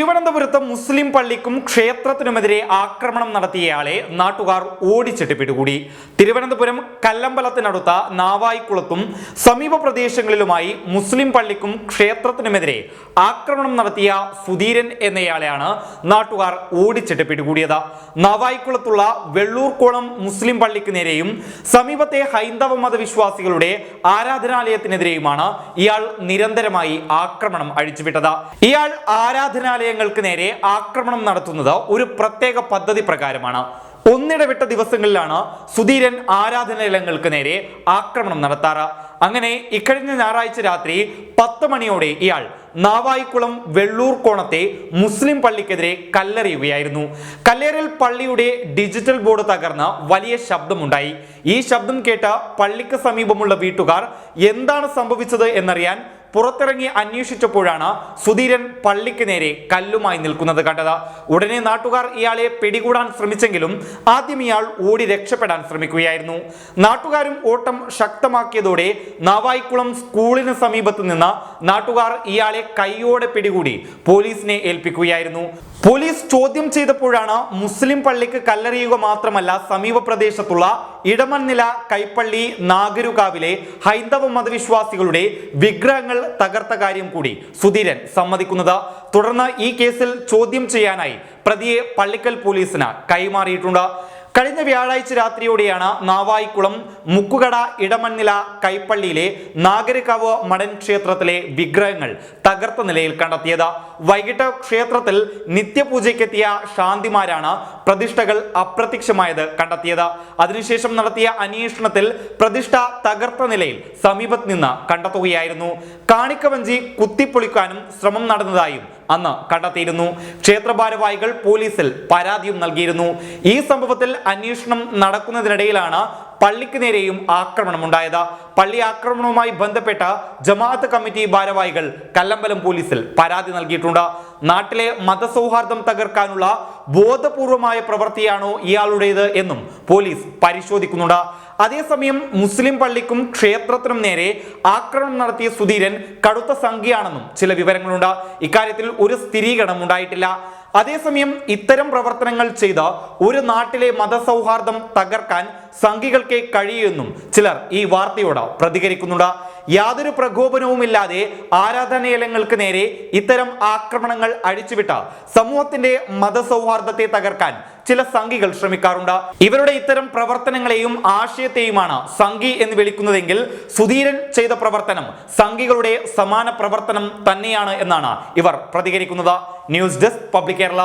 തിരുവനന്തപുരത്ത് മുസ്ലിം പള്ളിക്കും ക്ഷേത്രത്തിനുമെതിരെ ആക്രമണം നടത്തിയയാളെ നാട്ടുകാർ ഓടിച്ചിട്ട് പിടികൂടി തിരുവനന്തപുരം കല്ലമ്പലത്തിനടുത്ത നാവായിക്കുളത്തും സമീപ പ്രദേശങ്ങളിലുമായി മുസ്ലിം പള്ളിക്കും ക്ഷേത്രത്തിനുമെതിരെ ആക്രമണം നടത്തിയ സുധീരൻ എന്നയാളെയാണ് നാട്ടുകാർ ഓടിച്ചിട്ട് പിടികൂടിയത് നാവായിക്കുളത്തുള്ള വെള്ളൂർക്കോളം മുസ്ലിം പള്ളിക്ക് നേരെയും സമീപത്തെ ഹൈന്ദവ മതവിശ്വാസികളുടെ ആരാധനാലയത്തിനെതിരെയുമാണ് ഇയാൾ നിരന്തരമായി ആക്രമണം അഴിച്ചുവിട്ടത്. ഇയാൾ ആരാധനാലയങ്ങൾക്ക് നേരെ ആക്രമണം നടത്തുന്നത് ഒരു പ്രത്യേക പദ്ധതി പ്രകാരമാണ്. ഒന്നിടവിട്ട ദിവസങ്ങളിലാണ് സുധീരൻ ആരാധനാലയങ്ങൾക്ക് നേരെ ആക്രമണം നടത്താറ്. അങ്ങനെ ഇക്കഴിഞ്ഞ ഞായറാഴ്ച രാത്രി പത്ത് മണിയോടെ ഇയാൾ നാവായിക്കുളം വെള്ളൂർ കോണത്തെ മുസ്ലിം പള്ളിക്കെതിരെ കല്ലെറിയുകയായിരുന്നു. കല്ലേറിൽ പള്ളിയുടെ ഡിജിറ്റൽ ബോർഡ് തകർന്ന് വലിയ ശബ്ദമുണ്ടായി. ഈ ശബ്ദം കേട്ട പള്ളിക്ക് സമീപമുള്ള വീട്ടുകാർ എന്താണ് സംഭവിച്ചത് എന്നറിയാൻ പുറത്തിറങ്ങി അന്വേഷിച്ചപ്പോഴാണ് സുധീരൻ പള്ളിക്ക് നേരെ കല്ലുമായി നിൽക്കുന്നത് കണ്ടത്. ഉടനെ നാട്ടുകാർ ഇയാളെ പിടികൂടാൻ ശ്രമിച്ചെങ്കിലും ആദ്യം ഇയാൾ ഓടി രക്ഷപ്പെടാൻ ശ്രമിക്കുകയായിരുന്നു. നാട്ടുകാരും ഓട്ടം ശക്തമാക്കിയതോടെ നാവായിക്കുളം സ്കൂളിന് സമീപത്ത് നിന്ന് നാട്ടുകാർ ഇയാളെ കൈയോടെ പിടികൂടി പോലീസിനെ ഏൽപ്പിക്കുകയായിരുന്നു. പോലീസ് ചോദ്യം ചെയ്തപ്പോഴാണ് മുസ്ലിം പള്ളിക്ക് കല്ലെറിയുക മാത്രമല്ല സമീപ പ്രദേശത്തുള്ള ഇടമൺനില കൈപ്പള്ളി നാഗരുകാവിലെ ഹൈന്ദവ മതവിശ്വാസികളുടെ വിഗ്രഹങ്ങൾ തകർത്ത കാര്യം കൂടി സുധീരൻ സമ്മതിക്കുന്നത്. തുടർന്ന് ഈ കേസിൽ ചോദ്യം ചെയ്യാനായി പ്രതിയെ പള്ളിക്കൽ പോലീസിന് കൈമാറിയിട്ടുണ്ട്. കഴിഞ്ഞ വ്യാഴാഴ്ച രാത്രിയോടെയാണ് നാവായിക്കുളം മുക്കുകട ഇടമണ്ണില കൈപ്പള്ളിയിലെ നാഗരികാവ് മടൻ ക്ഷേത്രത്തിലെ വിഗ്രഹങ്ങൾ തകർത്ത നിലയിൽ കണ്ടെത്തിയത്. വൈകിട്ട് ക്ഷേത്രത്തിൽ നിത്യപൂജയ്ക്കെത്തിയ ശാന്തിമാരാണ് പ്രതിഷ്ഠകൾ അപ്രത്യക്ഷമായത് കണ്ടെത്തിയത്. അതിനുശേഷം നടത്തിയ അന്വേഷണത്തിൽ പ്രതിഷ്ഠ തകർത്ത നിലയിൽ സമീപത്ത് നിന്ന് കണ്ടെത്തുകയായിരുന്നു. കാണിക്കവഞ്ചി കുത്തിപ്പൊളിക്കാനും ശ്രമം നടന്നതായും അന്ന് കണ്ടെത്തിയിരുന്നു. ക്ഷേത്ര ഭാരവാഹികൾ പോലീസിൽ പരാതിയും നൽകിയിരുന്നു. ഈ സംഭവത്തിൽ അന്വേഷണം നടക്കുന്നതിനിടയിലാണ് പള്ളിക്ക് നേരെയും ആക്രമണമുണ്ടായത്. പള്ളി ആക്രമണവുമായി ബന്ധപ്പെട്ട ജമാഅത്ത് കമ്മിറ്റി ഭാരവാഹികൾ കല്ലമ്പലം പോലീസിൽ പരാതി നൽകിയിട്ടുണ്ട്. നാട്ടിലെ മതസൗഹാർദ്ദം തകർക്കാനുള്ള ബോധപൂർവമായ പ്രവൃത്തിയാണോ ഇയാളുടേത് എന്നും പോലീസ് പരിശോധിക്കുന്നുണ്ട്. അതേസമയം മുസ്ലിം പള്ളിക്കും ക്ഷേത്രത്തിനും നേരെ ആക്രമണം നടത്തിയ സുധീരൻ കടുത്ത സംഖ്യയാണെന്നും ചില വിവരങ്ങളുണ്ട്. ഇക്കാര്യത്തിൽ ഒരു സ്ഥിരീകരണം ഉണ്ടായിട്ടില്ല അതേസമയം ഇത്തരം പ്രവർത്തനങ്ങൾ ചെയ്ത് ഒരു നാട്ടിലെ മതസൗഹാർദ്ദം തകർക്കാൻ സംഘികൾക്ക് കഴിയുമെന്നും ചിലർ ഈ വാർത്തയോട് പ്രതികരിക്കുന്നുണ്ട്. യാതൊരു പ്രകോപനവുമില്ലാതെ ആരാധനാലയങ്ങൾക്ക് നേരെ ഇത്തരം ആക്രമണങ്ങൾ അഴിച്ചുവിട്ട സമൂഹത്തിന്റെ മതസൗഹാർദ്ദത്തെ തകർക്കാൻ ചില സംഘികൾ ശ്രമിക്കാറുണ്ട്. ഇവരുടെ ഇത്തരം പ്രവർത്തനങ്ങളെയും ആശയത്തെയുമാണ് സംഘി എന്ന് വിളിക്കുന്നതെങ്കിൽ സുധീരൻ ചെയ്ത പ്രവർത്തനം സംഘികളുടെ സമാന പ്രവർത്തനം തന്നെയാണ് എന്നാണ് ഇവർ പ്രതികരിക്കുന്നത്. News desk public Kerala.